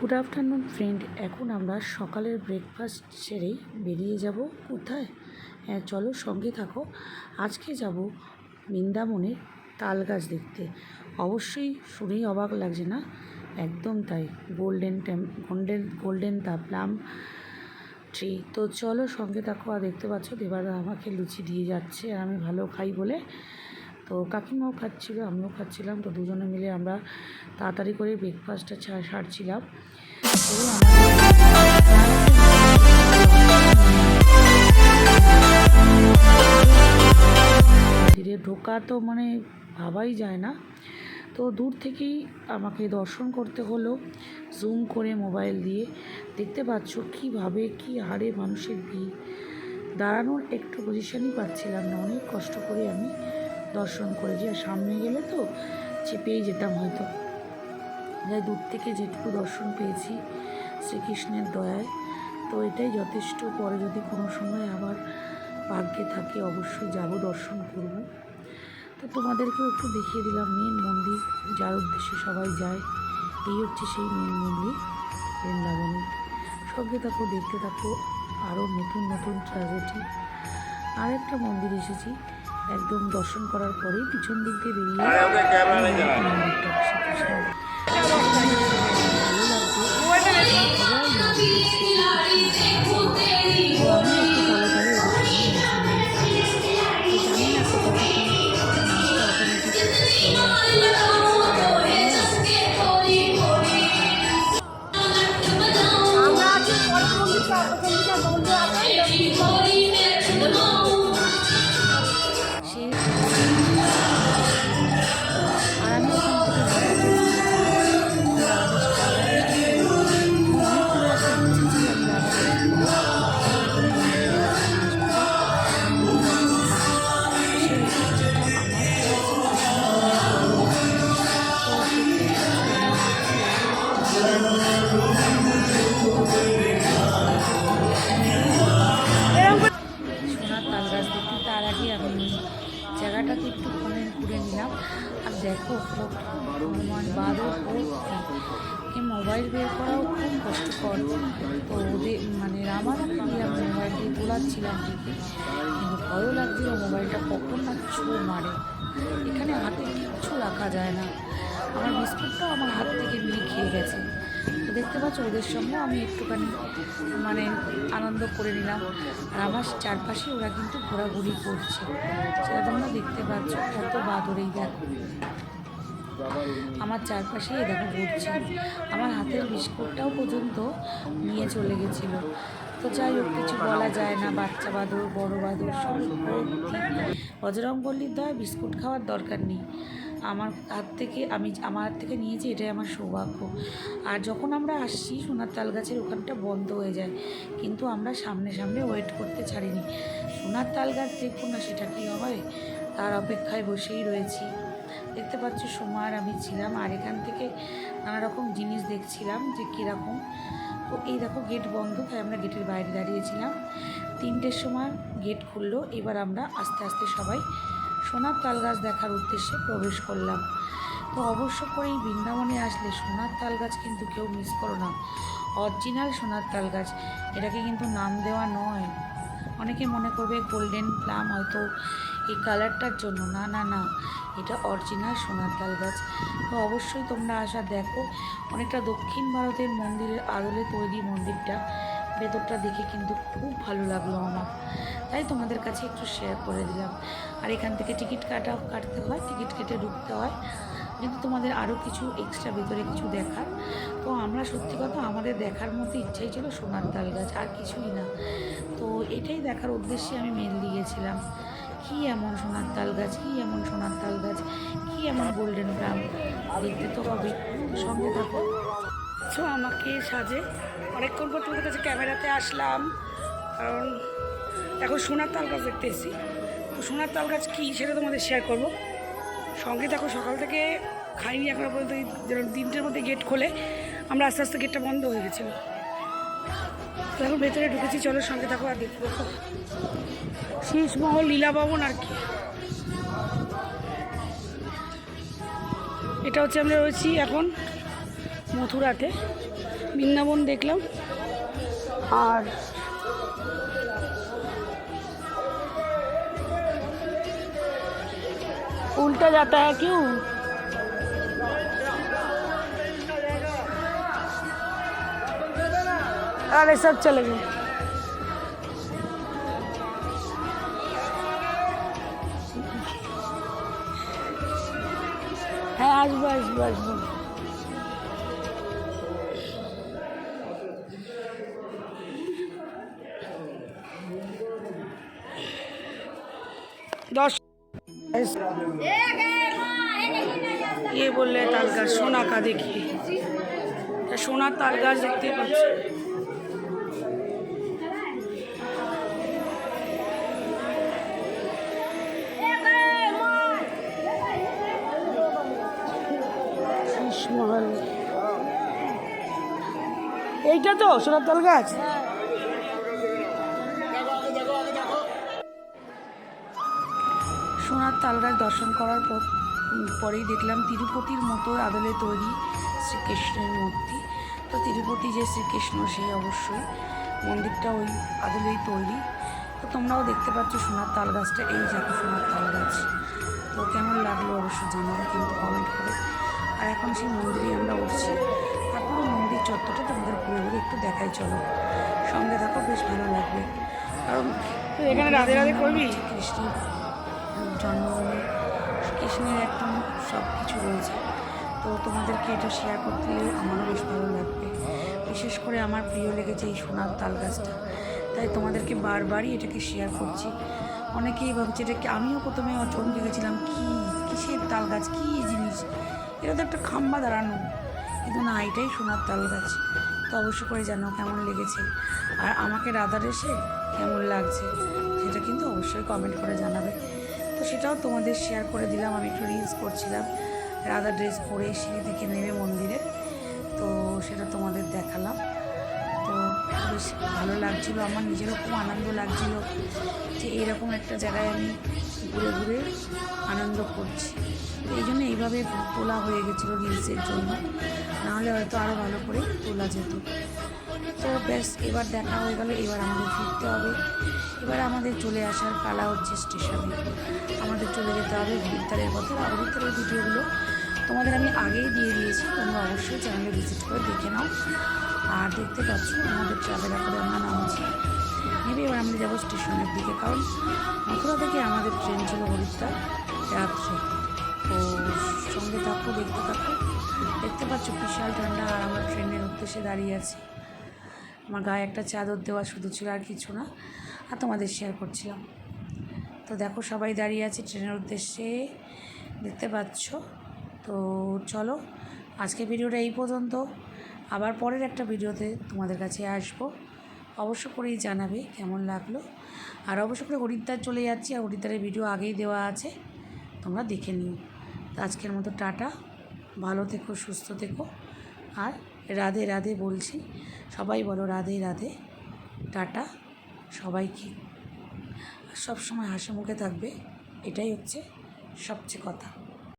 Good afternoon friend এখন আমরা সকালের ব্রেকফাস্ট সেরেই বেরিয়ে যাব কোথায়? হ্যাঁ চলো সঙ্গে থাকো। আজকে যাব বৃন্দাবনের তাল গাছ দেখতে। অবশ্যই শুনেই অবাক লাগছে না? একদম তাই। গোল্ডেন টেম গোল্ডেন গোল্ডেন তা প্লাম ট্রি তো চলো সঙ্গে থাকো, আর দেখতে পাচ্ছ দেবাদা আমাকে লুচি দিয়ে যাচ্ছে, আর আমি ভালো খাই বলে। তো কাকিমাও খাচ্ছিল, আমিও খাচ্ছিলাম, তো দুজনে মিলে আমরা তাড়াতাড়ি করে ব্রেকফাস্টটা সারছিলাম। তো ধীরে ঢোকা তো মানে ভাবাই যায় না। তো দূর থেকেই আমাকে দর্শন করতে হলো জুম করে মোবাইল দিয়ে। দেখতে পাচ্ছ কীভাবে, কী হারে মানুষের ভিড়। দাঁড়ানোর একটু পজিশনই পাচ্ছিলাম না, অনেক কষ্ট করে আমি দর্শন করেছি আর সামনে গেলে তো চেপেই যেতাম হয়তো। যাই দূর থেকে যেটুকু দর্শন পেয়েছি শ্রীকৃষ্ণের দয়ায়, তো এটাই যথেষ্ট। পরে যদি কোনো সময় আবার ভাগ্যে থাকে অবশ্যই যাব দর্শন করব। তো তোমাদেরকেও একটু দেখিয়ে দিলাম মেন মন্দির, যার উদ্দেশ্যে সবাই যায়। এই হচ্ছে সেই মেন মন্দির, বৃন্দাবনে। সঙ্গে থাকো, দেখতে থাকো আরও নতুন নতুন ট্র্যাজেডি আর একটা মন্দির এসেছি একদম দর্শন করার পরে পিছন দিক দিয়ে বেরিয়ে ভালো লাগছে। বাদর ভর্তি মোবাইল বের করাও খুব কষ্টকর। তো ওদের মানে দিলাম মোবাইল দিয়ে তোলাচ্ছিলাম ঠিকই কিন্তু ভয়ও লাগছিল মোবাইলটা কখন না ছো মারে। এখানে হাতে কিচ্ছু রাখা যায় না। আমার বিস্কুটটাও আমার হাত থেকে নিয়ে খেয়ে গেছে। তো দেখতে পাচ্ছ, ওদের সঙ্গে আমি একটুখানি মানে আনন্দ করে নিলাম। আর আমার চারপাশে ওরা কিন্তু ঘোরাঘুরি করছে। সেটা তোমরা দেখতে পাচ্ছ, কত বাদরেই দেখো। আমার চারপাশে এ দেখো ঘুরছে। আমার হাতের বিস্কুটটাও পর্যন্ত নিয়ে চলে গেছিল। তো যাই হোক, কিছু বলা যায় না, বাচ্চা বাদর, বড় বাদর, সব ভর্তি বজরংবল্লির দয়া, বিস্কুট খাওয়ার দরকার নেই। আমার হাত থেকে আমি, আমার হাত থেকে নিয়েছি, এটাই আমার সৌভাগ্য। আর যখন আমরা আসছি, সোনার তাল গাছের ওখানটা বন্ধ হয়ে যায়। কিন্তু আমরা সামনে সামনে ওয়েট করতে ছাড়িনি। সোনার তাল গাছ দেখব না, সেটা কি হয়? তার অপেক্ষায় বসেই রয়েছি। দেখতে পাচ্ছ সময় আমি ছিলাম, আর এখান থেকে নানা রকম জিনিস দেখছিলাম যে কীরকম। তো এই দেখো গেট বন্ধ, তাই আমরা গেটের বাইরে দাঁড়িয়েছিলাম। তিনটের সময় গেট খুললো, এবার আমরা আস্তে আস্তে সবাই সোনার তাল গাছ দেখার উদ্দেশ্যে প্রবেশ করলাম। তো অবশ্য করে এই বৃন্দাবনে আসলে সোনার তাল গাছ কিন্তু কেউ মিস করো না। অরিজিনাল সোনার তাল গাছ, এটাকে কিন্তু নাম দেওয়া নয়। অনেকে মনে করবে গোল্ডেন প্লাম হয়তো এই কালারটার জন্য। না না না, এটা অরিজিনাল সোনার তাল গাছ। তো অবশ্যই তোমরা আসা দেখো, অনেকটা দক্ষিণ ভারতের মন্দিরের আদলে তৈরি মন্দিরটা। ভেতরটা দেখে কিন্তু খুব ভালো লাগল আমার। তাই তোমাদের কাছে একটু শেয়ার করে দিলাম। আর এখান থেকে টিকিট কাটা কাটতে হয় টিকিট কেটে ঢুকতে হয়। কিন্তু তোমাদের আরও কিছু এক্সট্রা ভিতরে কিছু দেখার, তো আমরা সত্যি কথা আমাদের দেখার মতো ইচ্ছাই ছিল সোনার তাল গাছ, আর কিছুই না। তো এটাই দেখার উদ্দেশ্যে আমি মেনলি গেছিলাম কী এমন সোনার তাল গাছ, কী এমন সোনার তাল গাছ, কী এমন গোল্ডেন গ্রাম দেখতে তো হবে। সঙ্গে থাকো। তো আমাকে সাজে। অনেকক্ষণ পর তোমাদের কাছে ক্যামেরাতে আসলাম। কারণ এখন সোনার তাল গাছ দেখতে এসেছি। তো সোনার তাল গাছ কী সেটা তোমাদের শেয়ার করব। সঙ্গে দেখো সকাল থেকে খাইনি, এখনও পর্যন্ত যেরকম তিনটের মধ্যে গেট খোলে, আমরা আস্তে আস্তে গেটটা বন্ধ হয়ে গেছিল এখন ভেতরে ঢুকেছি, চলো সঙ্গে থাকো আর দেখতে দেখো শেষমহল লীলা ভবন আর কি। এটা হচ্ছে আমরা রয়েছি এখন মথুরাতে। বৃন্দাবন দেখলাম। আর उल्टा जाता है क्यों? अरे सब चले गए। है आज बस बस बस। ইয়ে বললে তাল গাছ, সোনা কাঁদে গিয়ে সোনার তাল গাছ দেখতে পাচ্ছি। এইটা তো সোনার তাল গাছ? তালগাছ দর্শন করার পর পরেই দেখলাম তিরুপতির মতো আদলে তৈরি শ্রীকৃষ্ণের মূর্তি। তো তিরুপতি যে শ্রীকৃষ্ণ সেই অবশ্যই মন্দিরটা ওই আদলেই তৈরি। তো তোমরাও দেখতে পাচ্ছ সোনার তাল গাছটা এই দেখো সোনার তাল গাছ তো কেমন লাগল অবশ্যই জানাবে কিন্তু কমেন্ট করে। আর এখন সেই মন্দিরে আমরা উঠছি। আর পুরো মন্দির চত্বরটা তোমাদের ঘুরে ঘুরে একটু দেখাই চলো। সঙ্গে থাকো বেশ ভালো লাগবে। কারণ এখানে রাধে রাধে করবি? কৃষ্ণের জন্মভূমি কৃষ্ণের একদম সব কিছু রয়েছে। তো তোমাদেরকে এটা শেয়ার করতে আমারও বেশ ভালো লাগবে। বিশেষ করে আমার প্রিয় লেগেছে এই সোনার তাল গাছটা। তাই তোমাদেরকে বারবারই এটাকে শেয়ার করছি। অনেকেই ভাবছে এটা কি আমিও প্রথমে চমকে গেছিলাম কী কিসের তাল গাছ, কী জিনিস? এটা তো একটা খাম্বা দাঁড়ানো। কিন্তু না, এটাই সোনার তাল গাছ। তো অবশ্য করে জানো কেমন লেগেছে। আর আমাকে রাধার এসে কেমন লাগছে, সেটা কিন্তু অবশ্যই কমেন্ট করে জানাবে। সেটাও তোমাদের শেয়ার করে দিলাম। আমি একটু রিলস করছিলাম, রাধা ড্রেস পরে সিঁড়ি থেকে নেমে মন্দিরে। তো সেটা তোমাদের দেখালাম। তো বেশ ভালো লাগছিল, আমার নিজেরও খুব আনন্দ লাগছিল যে এরকম একটা জায়গায় আমি ঘুরে ঘুরে আনন্দ করছি। তো এই জন্য এইভাবে তোলা হয়ে গেছিল রিলসের জন্য। নাহলে হয়তো আরও ভালো করে তোলা যেত। তো ব্যাস, এবার দেখা হয়ে গেল, এবার আমাদের ফিরতে হবে। এবার আমাদের চলে আসার পালা হচ্ছে স্টেশনে আমাদের চলে যেতে হবে হরিদ্বারের পথে। হরিদ্বারের ভিডিওগুলো তোমাদের আমি আগেই দিয়ে দিয়েছি, তোমরা অবশ্যই চ্যানেলে ভিজিট করে দেখে নাও। আর দেখতে পাচ্ছ, আমাদের ট্রাভেলা করে আমরা নামছি নেবে এবার আমরা যাব স্টেশনের দিকে, কারণ মথুরা থেকে আমাদের ট্রেন ছিল হরিদ্বার রাত্রে। তো সঙ্গে থাকো, দেখতে থাকো। দেখতে পাচ্ছ, বিশাল ঠান্ডা, আর আমরা ট্রেনের উদ্দেশ্যে দাঁড়িয়ে আছি। আমার গায়ে একটা চাদর দেওয়া শুধু ছিল আর কিছু না, আর তোমাদের শেয়ার করছিলাম। তো দেখো সবাই দাঁড়িয়ে আছে ট্রেনের উদ্দেশ্যে, দেখতে পাচ্ছ? তো চলো, আজকে ভিডিওটা এই পর্যন্ত। আবার পরের একটা ভিডিওতে তোমাদের কাছে আসব। অবশ্য করেই জানাবে কেমন লাগল। আর অবশ্য করে হরিদ্বার চলে যাচ্ছি, আর হরিদ্বারের ভিডিও আগেই দেওয়া আছে, তোমরা দেখে নিও। আজকের মতো টাটা। ভালো থেকো, সুস্থ থেকো। আর রাধে রাধে বলছি। সবাই বলো রাধে রাধে। টাটা। সবাইকে। সব সবসময় হাসি মুখে থাকবে। এটাই হচ্ছে সবচেয়ে কথা।